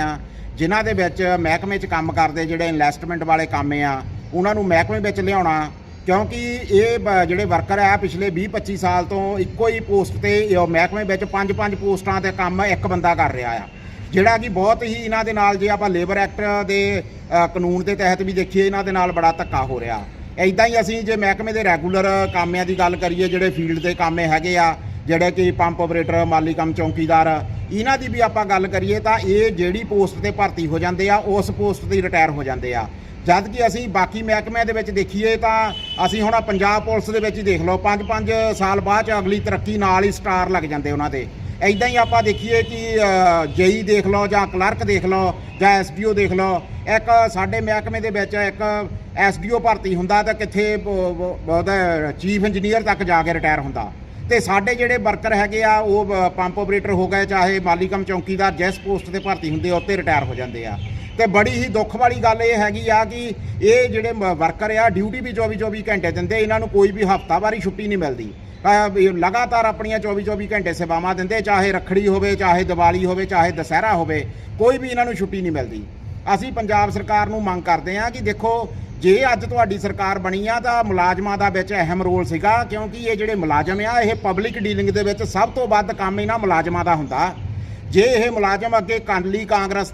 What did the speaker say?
ਆ ਜਿਨ੍ਹਾਂ ਦੇ ਵਿੱਚ ਮਹਿਕਮੇ 'ਚ ਕੰਮ ਕਰਦੇ ਜਿਹੜੇ ਇਨਵੈਸਟਮੈਂਟ ਵਾਲੇ ਕੰਮ ਆ ਉਹਨਾਂ ਨੂੰ ਮਹਿਕਮੇ ਵਿੱਚ ਲਿਆਉਣਾ ਕਿਉਂਕਿ ਇਹ ਬ- ਜਿਹੜੇ ਵਰਕਰ ਆ ਪਿਛਲੇ 20 25 ਸਾਲ ਤੋਂ ਇੱਕੋ ਹੀ ਪੋਸਟ ਤੇ ਇਹ ਮਹਿਕਮੇ ਵਿੱਚ ਪੰਜ ਪੰਜ ਪੋਸਟਾਂ ਤੇ ਕੰਮ ਇੱਕ ਬੰਦਾ ਕਰ ਰਿਹਾ ਆ। ਜਿਹੜਾ ਕਿ ਬਹੁਤ ਹੀ ਇਹਨਾਂ ਦੇ ਨਾਲ ਜੇ ਆਪਾਂ ਲੇਬਰ ਐਕਟ ਦੇ ਅ, ਕਾਨੂੰਨ ਦੇ ਤਹਿਤ ਵੀ ਦੇਖੀਏ ਇਹਨਾਂ ਦੇ ਨਾਲ ਬੜਾ ਧੱਕਾ ਹੋ ਰਿਹਾ। ਐਦਾਂ ਹੀ ਅਸੀਂ ਜੇ ਮਹਿਕਮੇ ਦੇ ਰੈਗੂਲਰ ਕਾਮਿਆਂ ਦੀ ਗੱਲ ਕਰੀਏ ਜਿਹੜੇ ਫੀਲਡ ਦੇ ਕਾਮੇ ਹੈਗੇ ਆ ਜਿਹੜੇ ਕਿ ਪੰਪ ਆਪਰੇਟਰ, ਮਾਲੀ ਕੰਮ ਚੌਕੀਦਾਰ, ਇਹਨਾਂ ਦੀ ਵੀ ਆਪਾਂ ਗੱਲ ਕਰੀਏ ਤਾਂ ਇਹ ਜਿਹੜੀ ਪੋਸਟ ਤੇ ਭਰਤੀ ਹੋ ਜਾਂਦੇ ਆ, ਉਸ ਪੋਸਟ ਤੇ ਰਿਟਾਇਰ ਹੋ ਜਾਂਦੇ ਆ। ਜਦ ਕਿ ਅਸੀਂ ਬਾਕੀ ਮਹਿਕਮਿਆਂ ਦੇ ਵਿੱਚ ਦੇਖੀਏ ਤਾਂ ਅਸੀਂ ਹੁਣ ਪੰਜਾਬ ਪੁਲਿਸ ਦੇ ਵਿੱਚ ਹੀ ਦੇਖ ਲਓ 5-5 ਸਾਲ ਬਾਅਦ ਚ ਅਗਲੀ ਤਰੱਕੀ ਨਾਲ ਹੀ ਸਟਾਰ ਲੱਗ ਜਾਂਦੇ ਉਹਨਾਂ ਦੇ। ਐਦਾਂ ਹੀ ਆਪਾਂ ਦੇਖੀਏ ਕਿ ਜੇਈ ਦੇਖ ਲਓ ਜਾਂ ਕਲਰਕ ਦੇਖ ਲਓ ਜਾਂ ਐਸਡੀਓ ਦੇਖ ਲਓ, ਇੱਕ ਸਾਡੇ ਮਹਿਕਮੇ ਦੇ ਵਿੱਚ ਇੱਕ ਐਸਡੀਓ ਭਰਤੀ ਹੁੰਦਾ ਤਾਂ ਕਿੱਥੇ ਉਹਦਾ ਚੀਫ ਇੰਜੀਨੀਅਰ ਤੱਕ ਜਾ ਕੇ ਰਿਟਾਇਰ ਹੁੰਦਾ। ਤੇ ਸਾਡੇ ਜਿਹੜੇ ਵਰਕਰ ਹੈਗੇ ਆ, ਉਹ ਪੰਪ ਆਪਰੇਟਰ ਹੋ ਗਏ, ਚਾਹੇ ਮਾਲੀਕਮ ਚੌਂਕੀਦਾਰ ਚੌਕੀਦਾਰ ਜਿਸ ਪੋਸਟ ਤੇ ਭਰਤੀ ਹੁੰਦੇ ਆ ਉੱਤੇ ਰਿਟਾਇਰ ਹੋ ਜਾਂਦੇ ਆ। ਤੇ ਬੜੀ ਹੀ ਦੁੱਖ ਵਾਲੀ ਗੱਲ ਇਹ ਹੈਗੀ ਆ ਕਿ ਇਹ ਜਿਹੜੇ ਵਰਕਰ ਆ, ਡਿਊਟੀ ਵੀ 24 24 ਘੰਟੇ ਦਿੰਦੇ, ਇਹਨਾਂ ਨੂੰ ਕੋਈ ਵੀ ਹਫਤਾਵਾਰੀ ਛੁੱਟੀ ਨਹੀਂ ਮਿਲਦੀ। ਲਗਾਤਾਰ ਆਪਣੀਆਂ 24 24 ਘੰਟੇ ਸੇਵਾਵਾਂ ਦਿੰਦੇ, ਚਾਹੇ ਰੱਖੜੀ ਹੋਵੇ, ਚਾਹੇ ਦੀਵਾਲੀ ਹੋਵੇ, ਚਾਹੇ ਦੁਸਹਿਰਾ ਹੋਵੇ, ਕੋਈ ਵੀ ਇਹਨਾਂ ਨੂੰ ਛੁੱਟੀ ਨਹੀਂ ਮਿਲਦੀ। ਅਸੀਂ ਪੰਜਾਬ ਸਰਕਾਰ ਨੂੰ ਮੰਗ ਕਰਦੇ ਹਾਂ ਕਿ ਦੇਖੋ ਜੇ ਅੱਜ ਤੁਹਾਡੀ ਸਰਕਾਰ ਬਣੀ ਆ ਤਾਂ ਮੁਲਾਜ਼ਮਾਂ ਦਾ ਵਿੱਚ ਅਹਿਮ ਰੋਲ ਸੀਗਾ, ਕਿਉਂਕਿ ਇਹ ਜਿਹੜੇ ਮੁਲਾਜ਼ਮ ਆ, ਇਹ ਪਬਲਿਕ ਡੀਲਿੰਗ ਦੇ ਵਿੱਚ ਸਭ ਤੋਂ ਵੱਧ ਕੰਮ ਇਹਨਾਂ ਮੁਲਾਜ਼ਮਾਂ ਦਾ ਹੁੰਦਾ। ਜੇ ਇਹ ਮੁਲਾਜ਼ਮ ਅੱਗੇ ਕਾਂਗਲੀ ਕਾਂਗਰਸ